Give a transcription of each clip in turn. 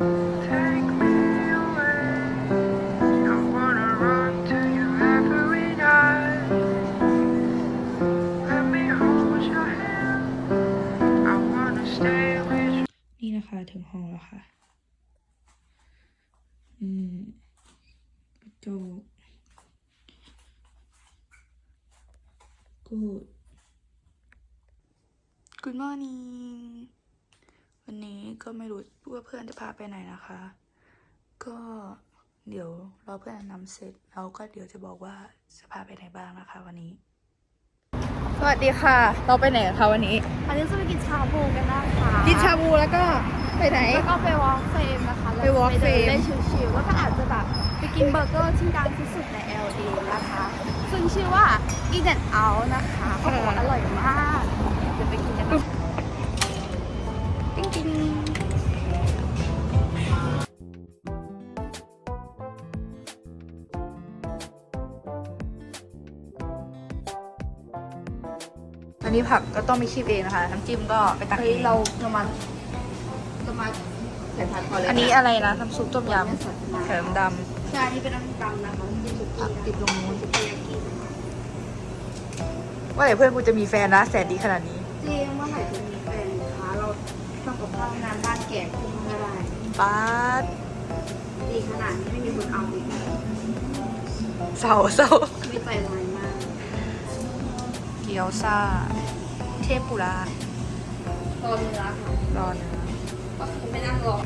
นี่นะคะถึงห้องแล้วค่ะ อืมกระจกกูด Good morning วันนี้ก็ไม่รู้ว่าเพื่อนจะพาไปไหนนะคะ ก็เดี๋ยวรอเพื่อนแนะนำเสร็จเราก็เดี๋ยวจะบอกว่าจะพาไปไหนบ้างนะคะ วันนี้ สวัสดีค่ะ เราไปไหนกันคะวันนี้อันนี้จะไปกินชาบูกันนะคะกินชาบูแล้วก็ไปไหน แล้วก็ไปวอล์กเฟรมนะคะไป walk แล้วก็ frame เดินเล่นชิลๆแล้วก็อาจจะแบบไปกินเบอร์เกอร์ที่ดังที่สุดใน LA นะคะ ซึ่งชื่อว่า In and Out นะคะเขาบอกว่าอร่อยมากเดี๋ยวไปกินกันนะคะ ติ๊งติ๊งอันนี้ผักก็ต้องมีคีบเองนะคะ น้ำจิ้มก็ไปตักเฮ้เอยงเราเรามาเรามาใส่ผัดก่อนเลยอันนี้อะไรนะน้ำซุปต้มยไม่ใส่ำแถมดใช่อันนี้เป็นน้ำดำนะคะที่สุกี้ติดลงนู้นสุกี้ยากิำว่าแต่เพื่อนกูจะมีแฟนนะแสนดีขนาดนี้จริงเมื่อไหร่จะมีแฟนคะเรา ทำกับข้าวงานบ้านแก่ขึ้นไม่ได้ป๊าดดีขนาดนี้ไม่มีคนเอาอีกเศร้าเศร้าไม่ใจร้ายมาก เกี๊ยวซ่า เทพปุระตอนเนื้อค่ะรอเนื้อก็คือไม่นั่งรอ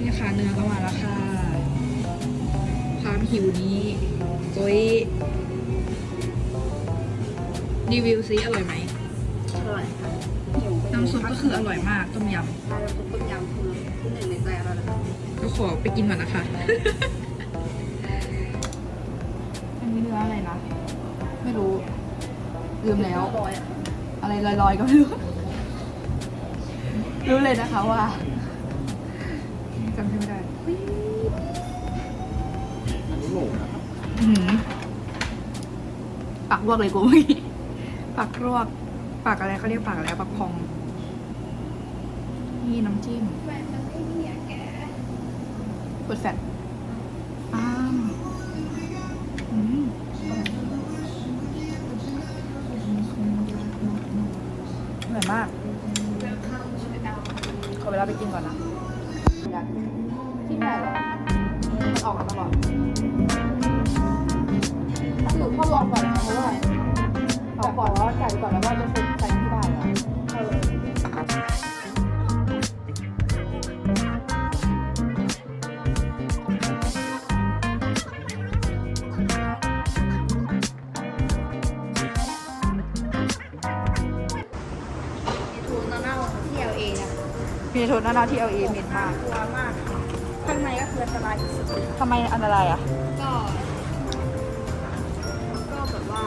นี่ค่ะเนื้อก็มาแล้วค่ะ ความหิวนี้โอ้ยรีวิวซิอร่อยไหม อร่อยค่ะ น้ำซุปก็คืออร่อยมากต้มยใช่น้ำซุปต้มยำคือที่หนึ่งในใจเราเลยค่ะำก็ขอไปกินก่อนนะคะ อันนี้เนื้ออะไรนะ ไม่รู้ ลืมแล้ว ร้อยอะอะไรลอยๆก็ไม่รู้ รู้เลยนะคะว่าจำชื่อไม่ได้อันนี้หมูนะครับ อื้อหือปากรวกเลยกูเมื่อกี้ปากรวก ปากอะไรเขาเรียกปากอะไรปากพอง นี่น้ำจิ้มกเปิดแฟลชอ้าวอืมอร่อยมากขอเวลาไปกินก่อนนะ โทนหน้าที่ LA เหม็นมากกลัวมากค่ะข้างในก็คืออันตรายที่สุดทำไมอันตรายอะ ก็ ก็แบบว่า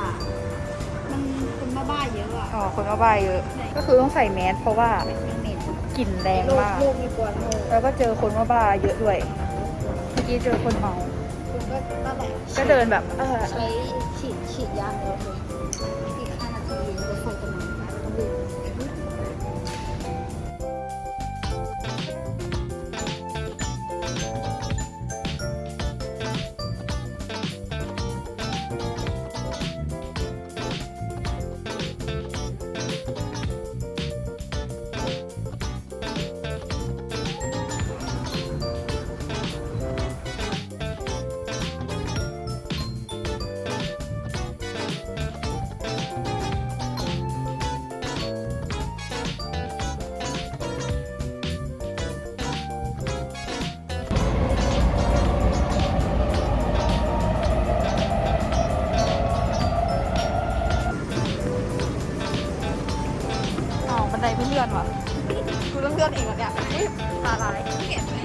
มันคนบ้าๆเยอะอะอ๋อ คนว่าบายเยอะ ก็คือต้องใส่แมสเพราะว่ามันเหม็นกลิ่นแรงโรคมาก โรคมีกลัวโรคแล้วก็เจอคนว่าบ้าเยอะด้วย เมื่อกี้เจอคนเมา คุณก็นั่นแหละก็เดินแบบเออใช้ฉีดฉีดยาเดียวเลย อนไดไม่เลื่อนว่ะกูต้องเลื่อนเองเหรอเนี่ยอุ๊ยตาลายเห็นไห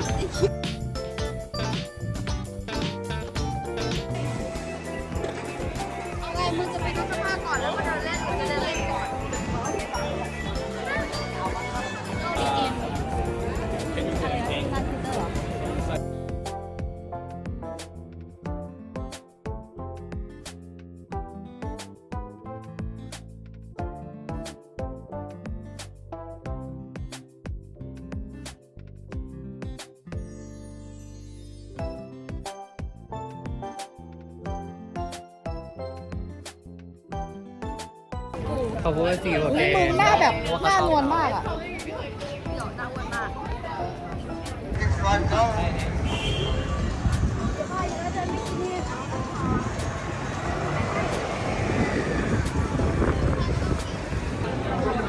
เขาพูดว่าสีหัวแกมึงหน้าแบบหน้านวลมากอะ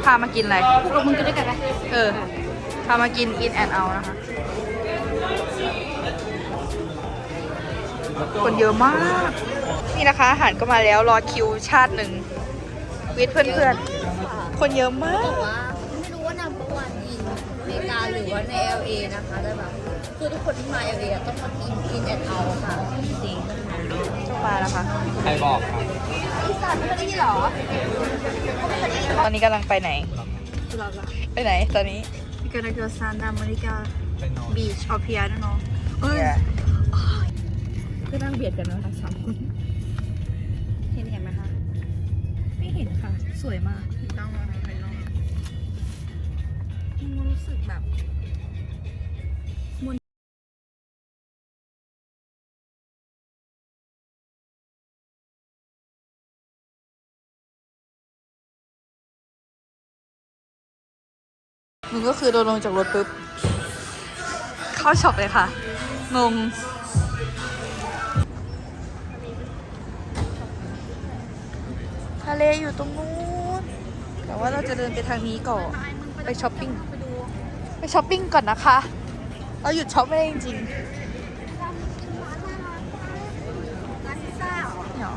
พามากินอะไร พวกมึงกินด้วยกันไหมเออ พามากิน in and out นะคะ คนเยอะมาก นี่นะคะอาหารก็มาแล้วรอคิวชาติหนึ่ง วิทย์เพื่อนๆ คนเยอะมากว่าไม่รู้ว่านัมเบอร์วันอินอเมริกาหรือว่าใน LA นะคะแต่แบบคือทุกคนที่มา LA อะต้องมากินกินแอนเอาค่ะจริงๆต้องมาต้องมานะคะใครบอกครับอีสานไม่เคยได้ยินเหรอตอนนี้กำลังไปไหน เราละไปไหนตอนนี้กำลังจะซานตาอเมริกาไปนอน บีชออเพียนะเนาะเอ้ยคือนั่งเบียดกันเนาะทั้งสามคน สวยมากต้องมาภายนอกมันรู้สึกแบบมึงก็คือโดนลงจากรถปุ๊บ เข้าช็อปเลยค่ะ งง ทะเลอยู่ตรงนู้น แต่ว่าเราจะเดินไปทางนี้ก่อน ไปช้อปปิ้ง ไปช้อปปิ้งก่อนนะคะ เราหยุดช็อปไม่ได้จริงๆเนี่ยเหรอ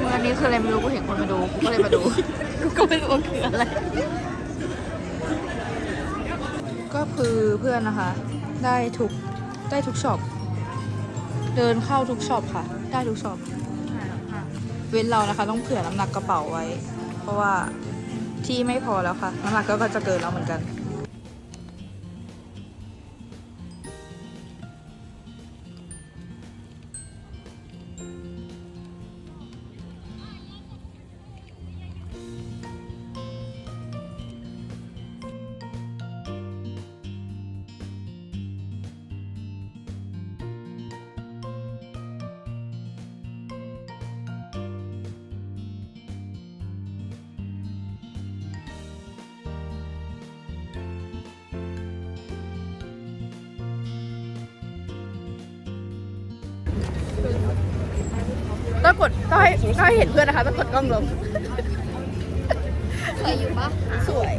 มึงอันนี้คืออะไรไม่รู้กูเห็นคนมาดู กูก็เลยมาดู กูก็ไม่รู้ว่าคืออะไร ก็คือเพื่อนนะคะ ได้ทุก ได้ทุกช็อป เดินเข้าทุกช็อปค่ะ ได้ทุกช็อป เว้นเรานะคะต้องเผื่อน้ำหนักกระเป๋าไว้ เพราะว่าที่ไม่พอแล้วค่ะ น้ำหนักก็ก็จะเกินแล้วเหมือนกัน ต้องกดต้องให้ต้องให้เห็นเพื่อนนะคะต้องกดกล้องลงเคยอยู่ปะสวย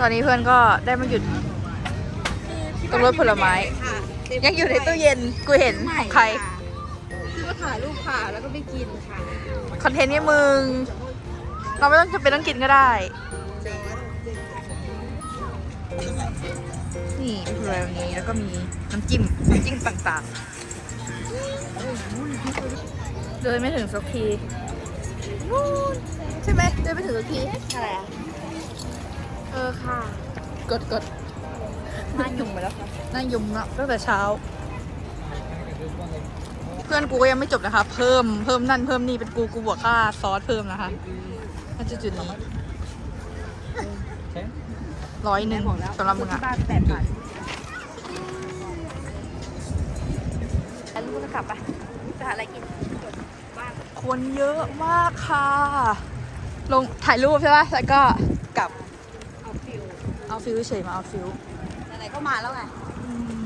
ตอนนี้เพื่อนก็ได้มาหยุด ตรงรถผลไม้ยังอยู่ในตู้เย็นกูเห็นของใครคือมาถ่ายรูปค่ะแล้วก็ไปกินค่ะคอนเทนต์นี่มึง เราไม่ต้องจะเป็นต้องกินก็ได้ นี่คืออะไรแบบนี้แล้วก็มีน้ำจิ้มน้ำจิ้มต่างๆ เดินไม่ถึงสักทีนู่นใช่ไหมเดินไม่ถึงสักที อะไรอะ เออค่ะ กดกด มาหยุ่งไปแล้วค่ะนั่งยุมเนาะตั้งแต่เช้า เพื่อนกูก็ยังไม่จบนะคะ เพิ่มเพิ่มนั่นเพิ่มนี่เป็นกูกูบวกค่าซอสเพิ่มนะคะน่าจะจุดนี้ร้อยหนึ่งสำหรับมึงอะบ้านแปดพันแล้วลูกจะกลับปะจะหาอะไรกินคนเยอะมากค่ะ ลงถ่ายรูปใช่ปะแล้วก็กลับ เอาฟิวเอาฟิลเฉยมาเอาฟิลไหนๆ ก็มาแล้วไงอืม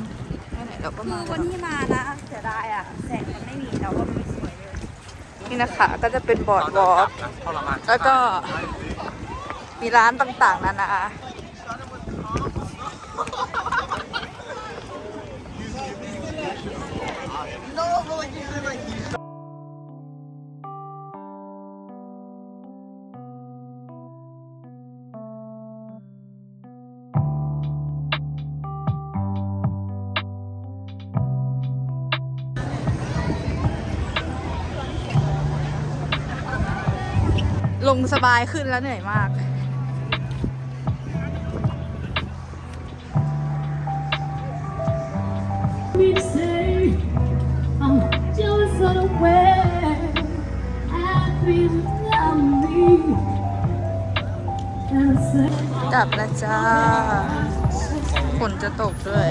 ไหนๆเราก็คืมาอวันที่มานะเสียดายอะแสงมันไม่มีแต่ว่ามันไม่สวยเลยนี่นะคะก็จะเป็นบอร์ดวอล์ก แล้วก็มีร้านต่างๆนานา ลงสบายขึ้นแล้วเหนื่อยมาก I'm jealous of the way I feel about me. And I say, กลับแล้วจ้าฝนจะตกด้วย